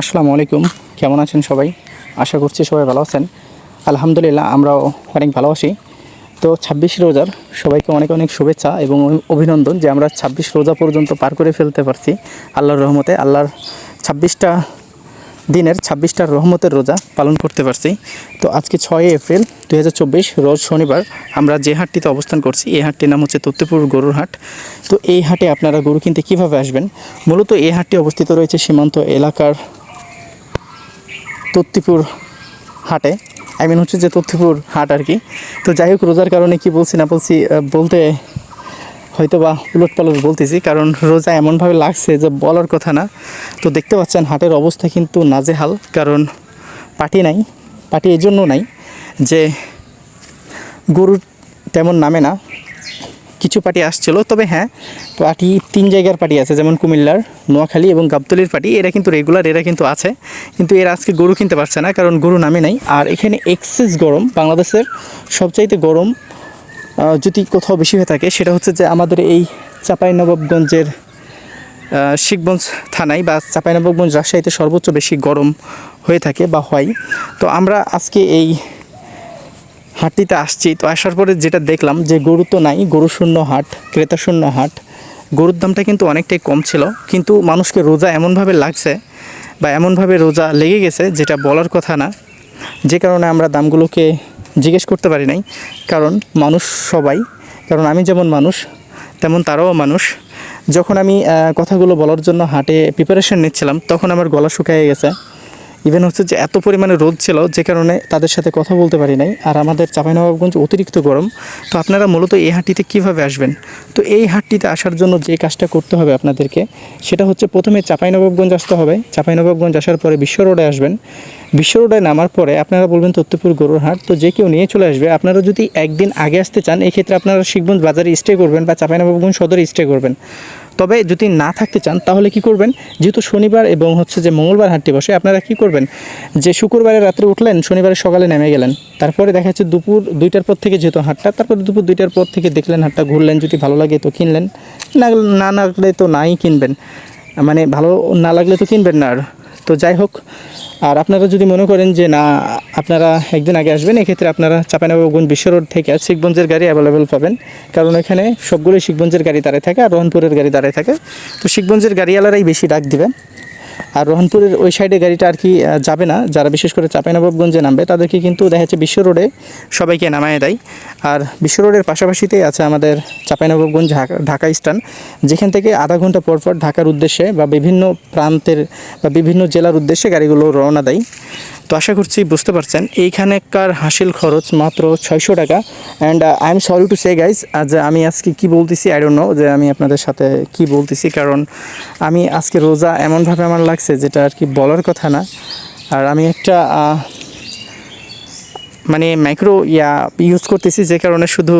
আসসালামু আলাইকুম। কেমন আছেন সবাই? আশা করছি সবাই ভালো আছেন। আলহামদুলিল্লাহ আমরাও অনেক ভালো আছি। তো ছাব্বিশ রোজার সবাইকে অনেক অনেক শুভেচ্ছা এবং অভিনন্দন যে আমরা ছাব্বিশ রোজা পর্যন্ত পার করে ফেলতে পারছি আল্লাহর রহমতে। আল্লাহর ছাব্বিশটা দিনের ছাব্বিশটা রহমতের রোজা পালন করতে পারছি। তো আজকে ছয় এপ্রিল দু হাজার চব্বিশ, রোজ শনিবার আমরা যে হাটটিতে অবস্থান করছি, এই হাটটির নাম হচ্ছে তত্ত্বপুর গরুর হাট। তো এই হাটে আপনারা গরু কিনতে কীভাবে আসবেন? মূলত এই হাটটি অবস্থিত রয়েছে সীমান্ত এলাকার তত্তিপুর হাটে। আই মিন হচ্ছে যে তত্তিপুর হাট আর কি। তো যাই হোক, রোজার কারণে কি বলছি না বলছি বলতে হয়তো বা উলট পালট বলতেছি, কারণ রোজা এমনভাবে লাগছে যে বলার কথা না। তো দেখতে পাচ্ছেন হাটের অবস্থা কিন্তু নাজেহাল, কারণ পাটি নাই, পাটি এই জন্য নাই যে গরুর তেমন নামে না। কিছু পার্টি আসছিল, তবে হ্যাঁ পার্টি তিন জায়গার পার্টি আছে, যেমন কুমিল্লার, নোয়াখালী এবং গাবতলির পার্টি, এরা কিন্তু রেগুলার এরা কিন্তু আছে, কিন্তু এরা আজকে গরু কিনতে পারছে না, কারণ গরু নামে নাই। আর এখানে এক্সেস গরম, বাংলাদেশের সবচাইতে গরম যদি কোথাও বেশি হয়ে থাকে, সেটা হচ্ছে যে আমাদের এই চাঁপাইনবাবগঞ্জের শিখগঞ্জ থানায় বা চাঁপাইনবাবগঞ্জ রাজশাহীতে সর্বোচ্চ বেশি গরম হয়ে থাকে বা হয়। তো আমরা আজকে এই হাটটিতে আসছি। তো আসার পরে যেটা দেখলাম যে গরু তো নাই, গরু শূন্য হাট, ক্রেতা শূন্য হাট। গরুর দামটা কিন্তু অনেকটাই কম ছিল, কিন্তু মানুষকে রোজা এমনভাবে লাগছে বা এমনভাবে রোজা লেগে গেছে যেটা বলার কথা না। যে কারণে আমরা দামগুলোকে জিজ্ঞেস করতে পারি নাই, কারণ মানুষ সবাই, কারণ আমি যেমন মানুষ, তেমন তারাও মানুষ। যখন আমি কথাগুলো বলার জন্য হাটে প্রিপারেশন নিচ্ছিলাম, তখন আমার গলা শুকিয়ে গেছে। ইভেন হচ্ছে যে এত পরিমাণে রোদ ছিল, যে কারণে তাদের সাথে কথা বলতে পারি নাই। আর আমাদের চাঁপাইনবাবগঞ্জ অতিরিক্ত গরম। তো আপনারা মূলত এই হাটটিতে কীভাবে আসবেন? তো এই হাটটিতে আসার জন্য যে কাজটা করতে হবে আপনাদেরকে, সেটা হচ্ছে প্রথমে চাঁপাইনবাবগঞ্জ আসতে হবে। চাঁপাইনবাবগঞ্জ আসার পরে বিশ্ব রোডে আসবেন। বিশ্ব রোডে নামার পরে আপনারা বলবেন তত্ত্বপুর গরুর হাট। তো যে কেউ নিয়ে চলে আসবে, আপনারা যদি একদিন আগে আসতে চান, এক্ষেত্রে আপনারা শিখগঞ্জ বাজারে স্টে করবেন বা চাঁপাইনবাবগঞ্জ সদরে স্টে করবেন। তবে যদি না থাকতে চান, তাহলে কি করবেন? যেহেতু শনিবার এবং হচ্ছে যে মঙ্গলবার হাটটি বসে, আপনারা কি করবেন? যে শুক্রবারে রাত্রে উঠলেন, শনিবারে সকালে নেমে গেলেন। তারপরে দেখা যাচ্ছে দুপুর দুইটার পর থেকে যেহেতু হাটটা, তারপরে দুপুর দুইটার পর থেকে দেখলেন হাটটা, ঘুরলেন, যদি ভালো লাগে তো কিনলেন। না না লাগলে তো নাই কিনবেন। মানে ভালো না লাগলে তো কিনবেন না আর। তো যাই হোক আর আপনারা যদি মনে করেন যে না, আপনারা একদিন আগে আসবেন, এক্ষেত্রে আপনারা চাপাইনবাবগঞ্জ বিশ্ব রোড থেকে শিখগঞ্জের গাড়ি অ্যাভেলেবেল পাবেন। কারণ এখানে সবগুলোই শিখগঞ্জের গাড়ি দাঁড়িয়ে থাকে আর রহনপুরের গাড়ি দাঁড়িয়ে থাকে। তো শিখগঞ্জের গাড়িওয়ালারাই বেশি ডাক দিবেন। আর রহনপুরের ওই সাইডে গাড়িটা আর কি যাবে না। যারা বিশেষ করে চাপাইনবাবগঞ্জে নামবে, তাদেরকে কিন্তু দেখা যাচ্ছে বিশ্ব রোডে সবাইকে নামায় দেয়। আর বিশ্ব রোডের পাশাপাশিতেই আছে আমাদের চাপাইনবাবগঞ্জ ঢাকা স্টান যেখান থেকে আধা ঘণ্টা পর পর ঢাকার উদ্দেশ্যে বা বিভিন্ন প্রান্তের বা বিভিন্ন জেলার উদ্দেশ্যে গাড়িগুলো রওনা দেয়। তো আশা করছি বুঝতে পারছেন, এইখানেকার হাসিল খরচ মাত্র ছয়শো টাকা। And I am sorry to say guys আজ আমি আজকে কি বলতেছি আই ডোন্ট নো যে আমি আপনাদের সাথে কি বলতেছি, কারণ আমি আজকে রোজা এমনভাবে আমার লাগছে, যেটা আর কি বলার কথা না। আর আমি একটা মানে মাইক্রো ইয়া ইউজ করতেছি, যে কারণে শুধু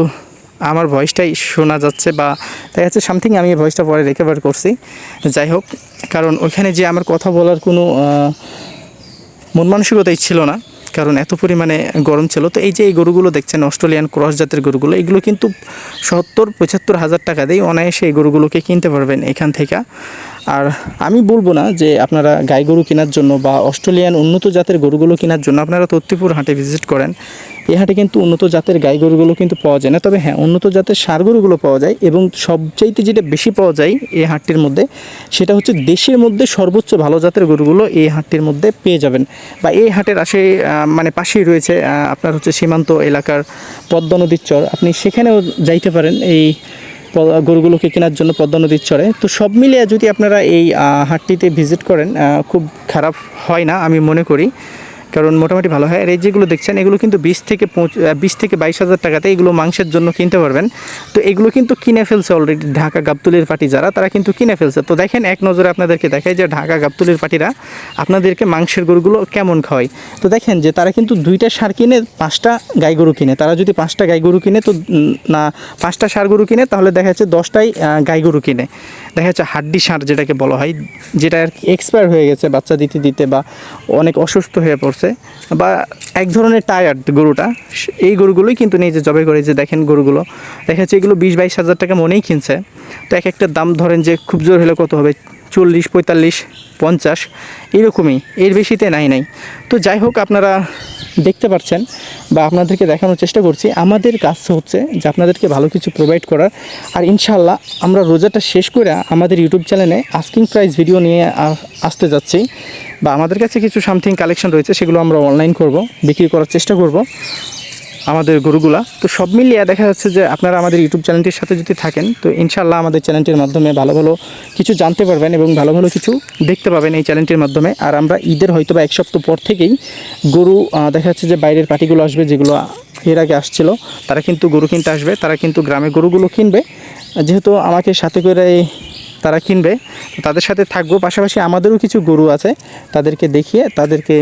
আমার ভয়েসটাই শোনা যাচ্ছে বা দেখা যাচ্ছে সামথিং আমি এই ভয়েসটা পরে রিকভার করছি। যাই হোক, কারণ ওইখানে যে আমার কথা বলার কোনো মন মানসিকতাই ছিল না, কারণ এত পরিমাণে গরম ছিল। তো এই যে এই গরুগুলো দেখছেন, অস্ট্রেলিয়ান ক্রস জাতের গরুগুলো, এগুলো কিন্তু সত্তর পঁচাত্তর হাজার টাকা দিয়ে অনায়াসে এই গরুগুলোকে কিনতে পারবেন এখান থেকে। আর আমি বলব না যে আপনারা গাই গরু কেনার জন্য বা অস্ট্রেলিয়ান উন্নত জাতের গরুগুলো কেনার জন্য আপনারা তত্তিপুর হাটে ভিজিট করেন। এই হাটে কিন্তু উন্নত জাতের গাই গরুগুলো কিন্তু পাওয়া যায় না। তবে হ্যাঁ উন্নত জাতের সার গরুগুলো পাওয়া যায় এবং সবচাইতে যেটা বেশি পাওয়া যায় এই হাটটির মধ্যে, সেটা হচ্ছে দেশের মধ্যে সর্বোচ্চ ভালো জাতের গরুগুলো এই হাটটির মধ্যে পেয়ে যাবেন। বা এই হাটের আসে মানে পাশেই রয়েছে আপনার হচ্ছে সীমান্ত এলাকার পদ্মা নদীর চর। আপনি সেখানেও যাইতে পারেন। এই গরুগুলোকে কেনার জন্য পদ্মা নদীর চড়ে তো সব মিলিয়ে যদি আপনারা এই হাটটিতে ভিজিট করেন খুব খারাপ হয় না, আমি মনে করি। কারণ মোটামুটি ভালো হয়। আর এই যেগুলো দেখছেন, এগুলো কিন্তু বিশ থেকে বিশ থেকে বাইশ হাজার টাকাতে এগুলো মাংসের জন্য কিনতে পারবেন। তো এগুলো কিন্তু কিনে ফেলছে অলরেডি ঢাকা গাবতুলির পার্টি যারা, তারা কিন্তু কিনে ফেলছে। তো দেখেন, এক নজরে আপনাদেরকে দেখায় যে ঢাকা গাবতুলির পার্টিরা আপনাদেরকে মাংসের গরুগুলো কেমন খাওয়ায়। তো দেখেন যে তারা কিন্তু দুইটা সার কিনে পাঁচটা গাই গরু কিনে। তারা যদি পাঁচটা গাই গরু কিনে, তো না, পাঁচটা সার গরু কিনে, তাহলে দেখা যাচ্ছে দশটাই গাই গরু কিনে। দেখা যাচ্ছে হাড্ডি সার যেটাকে বলা হয়, যেটা আর কি এক্সপায়ার হয়ে গেছে বাচ্চা দিতে দিতে বা অনেক অসুস্থ হয়ে পড়ছে। বা এক ধরনের টায়ার্ড গরুটা, এই গরুগুলোই কিন্তু নিয়ে যে জবাই করে যে দেখেন গরুগুলো, দেখা যাচ্ছে এগুলো বিশ বাইশ হাজার টাকা মনেই কিনছে। তো এক একটা দাম ধরেন যে খুব জোর হলে কত হবে? চল্লিশ, পঁয়তাল্লিশ, পঞ্চাশ, এরকমই, এর বেশিতে নাই নাই। তো যাই হোক, আপনারা দেখতে পাচ্ছেন বা আপনাদেরকে দেখানোর চেষ্টা করছি। আমাদের কাজ হচ্ছে যে আপনাদেরকে ভালো কিছু প্রোভাইড করার। আর ইনশাল্লাহ আমরা রোজাটা শেষ করে আমাদের ইউটিউব চ্যানেলে আস্কিং প্রাইস ভিডিও নিয়ে আসতে যাচ্ছি। বা আমাদের কাছে কিছু সামথিং কালেকশন রয়েছে, সেগুলো আমরা অনলাইন করব, বিক্রি করার চেষ্টা করব। আমাদের গরুগুলা। তো সব মিলিয়ে দেখা যাচ্ছে যে আপনারা আমাদের ইউটিউব চ্যানেলটির সাথে যদি থাকেন, তো ইনশাল্লাহ আমাদের চ্যানেলটির মাধ্যমে ভালো ভালো কিছু জানতে পারবেন এবং ভালো ভালো কিছু দেখতে পাবেন এই চ্যানেলটির মাধ্যমে। আর আমরা ঈদের হয়তো বা এক সপ্তাহ পর থেকেই গরু দেখা যাচ্ছে যে বাইরের পার্টিগুলো আসবে, যেগুলো এর আগে আসছিল, তারা কিন্তু গরু কিনতে আসবে, তারা কিন্তু গ্রামে গরুগুলো কিনবে। যেহেতু আমাকে সাথে করে তারা কিনবে, তাদের সাথে থাকব। পাশাপাশি আমাদেরও কিছু গরু আছে, তাদেরকে দেখিয়ে তাদেরকে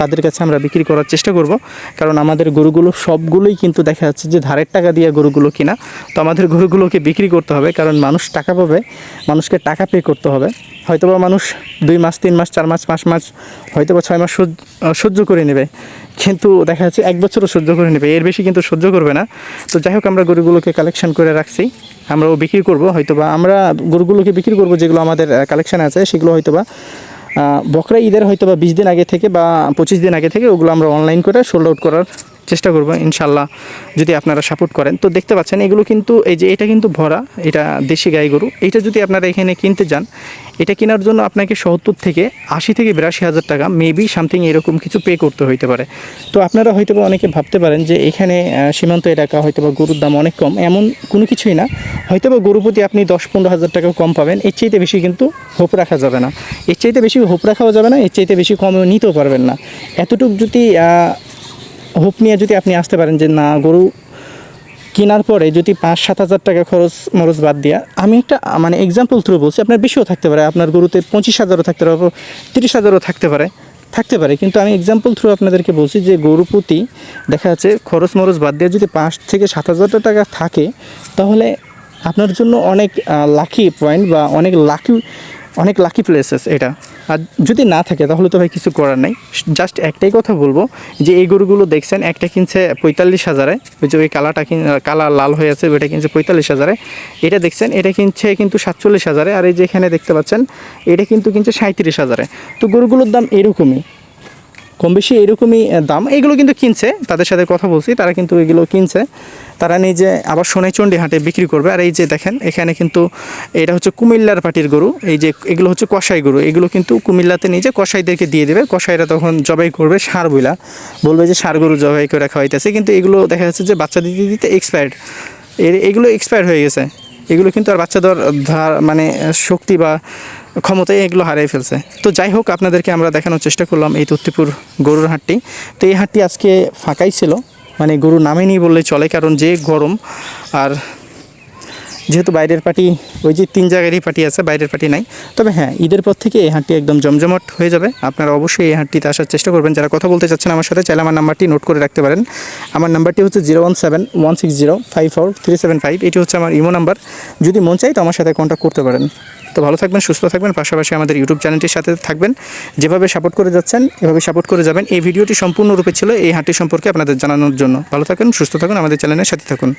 তাদের কাছে আমরা বিক্রি করার চেষ্টা করব। কারণ আমাদের গরুগুলো সবগুলোই কিন্তু দেখা যাচ্ছে যে ধারের টাকা দিয়ে গরুগুলো কিনা। তো আমাদের গরুগুলোকে বিক্রি করতে হবে, কারণ মানুষ টাকা পাবে, মানুষকে টাকা পে করতে হবে। হয়তোবা মানুষ দুই মাস, তিন মাস, চার মাস, পাঁচ মাস, হয়তোবা ছয় মাস সহ্য- করে নেবে। কিন্তু দেখা যাচ্ছে এক বছরও সহ্য করে নেবে, এর বেশি কিন্তু সহ্য করবে না। তো যাই হোক, আমরা গরুগুলোকে কালেকশন করে রাখছি। আমরাও বিক্রি করব, হয়তোবা আমরা গরুগুলোকে বিক্রি করব, যেগুলো আমাদের কালেকশান আছে, সেগুলো হয়তোবা বকরা ঈদের হয়তো বা বিশ দিন আগে থেকে বা পঁচিশ দিন আগে থেকে ওগুলো আমরা অনলাইন করে সোল্ড আউট করার চেষ্টা করব ইনশাল্লাহ যদি আপনারা সাপোর্ট করেন। তো দেখতে পাচ্ছেন, এগুলো কিন্তু, এই যে এটা কিন্তু ভরা, এটা দেশি গাই গরু। এটা যদি আপনারা এখানে কিনতে যান এটা কেনার জন্য আপনাকে সত্তর থেকে আশি থেকে বিরাশি হাজার টাকা মেবি সামথিং এরকম কিছু পে করতে হইতে পারে। তো আপনারা হয়তো অনেকে ভাবতে পারেন যে এখানে সীমান্ত এলাকা হয়তো বা গরুর দাম অনেক কম, এমন কোনো কিছুই না। হয়তো বা গরু প্রতি আপনি দশ পনেরো হাজার টাকা কম পাবেন, এর চাইতে বেশি কিন্তু হোপ রাখা যাবে না। এর চাইতে বেশি হোপ রাখাও যাবে না, এর চাইতে বেশি কমেও নিতেও পারবেন না। এতটুকু যদি হোপ নিয়ে যদি আপনি আসতে পারেন যে না, গরু কেনার পরে যদি পাঁচ, সাত হাজার টাকা খরচ, মরচ বাদ দিয়া, আমি একটা মানে এক্সাম্পল থ্রু বলছি, আপনার বেশিও থাকতে পারে, আপনার গরুতে পঁচিশ হাজারও থাকতে পারে তিরিশ হাজারও থাকতে পারে থাকতে পারে, কিন্তু আমি এক্সাম্পল থ্রু আপনাদেরকে বলছি যে গরু প্রতি দেখা যাচ্ছে খরচ, মরচ বাদ দিয়ে যদি পাঁচ থেকে সাত হাজার টাকা থাকে, তাহলে আপনার জন্য অনেক লাকি পয়েন্ট বা অনেক লাকি অনেক লাকি প্লেসেস এটা। আর যদি না থাকে, তাহলে তো ভাই কিছু করার নাই। জাস্ট একটাই কথা বলব যে এই গরুগুলো দেখছেন, একটা কিনছে পঁয়তাল্লিশ হাজারে। ওই যে ওই কালাটা কিন কালা লাল হয়ে আছে, ওইটা কিনছে পঁয়তাল্লিশ হাজারে। এটা দেখছেন, এটা কিনছে কিন্তু সাতচল্লিশ হাজারে। আর এই যে এখানে দেখতে পাচ্ছেন, এটা কিন্তু কিনছে সাঁত্রিশ হাজারে। তো গরুগুলোর দাম এরকমই। কম বেশি এরকমই দাম। এগুলো কিন্তু কিনছে, তাদের সাথে কথা বলছি, তারা কিন্তু এগুলো কিনছে। তারা নিজে আবার সোনাইচন্ডী হাটে বিক্রি করবে। আর এই যে দেখেন, এখানে কিন্তু এটা হচ্ছে কুমিল্লার পাটির গরু। এই যে এগুলো হচ্ছে কষাই গরু। এগুলো কিন্তু কুমিল্লাতে নিজে কষাইদেরকে দিয়ে দেবে। কষাইরা তখন জবাই করবে সার বইলা। বলবে যে সার গরু জবাই করে খাওয়াইতেছে। কিন্তু এগুলো দেখা যাচ্ছে যে বাচ্চা দিতে দিতে এক্সপায়ার্ড এগুলো এক্সপায়ার হয়ে গেছে। এগুলো কিন্তু আর বাচ্চা দেওয়ার ধার মানে শক্তি বা ক্ষমতায় এগুলো হারিয়ে ফেলছে। তো যাই হোক, আপনাদেরকে আমরা দেখানোর চেষ্টা করলাম এই তত্তিপুর গরুর হাটটি। তো এই হাটটি আজকে ফাঁকাই ছিল মানে গরু নামেনি বললেই চলে, কারণ যে গরম, আর যেহেতু বাইরের পার্টি ওই যে তিন জায়গারই পার্টি আছে, বাইরের পার্টি নাই। তবে হ্যাঁ ঈদের পর থেকে এই হাটটি একদম জমজমাট হয়ে যাবে। আপনারা অবশ্যই এই হাটটিতে আসার চেষ্টা করবেন। যারা কথা বলতে চাচ্ছেন আমার সাথে, চাইলে আমার নাম্বারটি নোট করে রাখতে পারেন। আমার নাম্বারটি হচ্ছে zero one seven one six zero five four three seven five. এটি হচ্ছে আমার ইমো নাম্বার। যদি মন চাই তো আমার সাথে কন্ট্যাক্ট করতে পারেন। তো ভালো থাকবেন, সুস্থ থাকবেন। পাশাপাশি আমাদের ইউটিউব চ্যানেলটির সাথে থাকবেন। যেভাবে সাপোর্ট করে যাচ্ছেন, এভাবে সাপোর্ট করে যাবেন। এই ভিডিওটি সম্পূর্ণরূপে ছিল এই হাটটি সম্পর্কে আপনাদের জানানোর জন্য। ভালো থাকুন সুস্থ থাকুন, আমাদের চ্যানেলের সাথে থাকুন।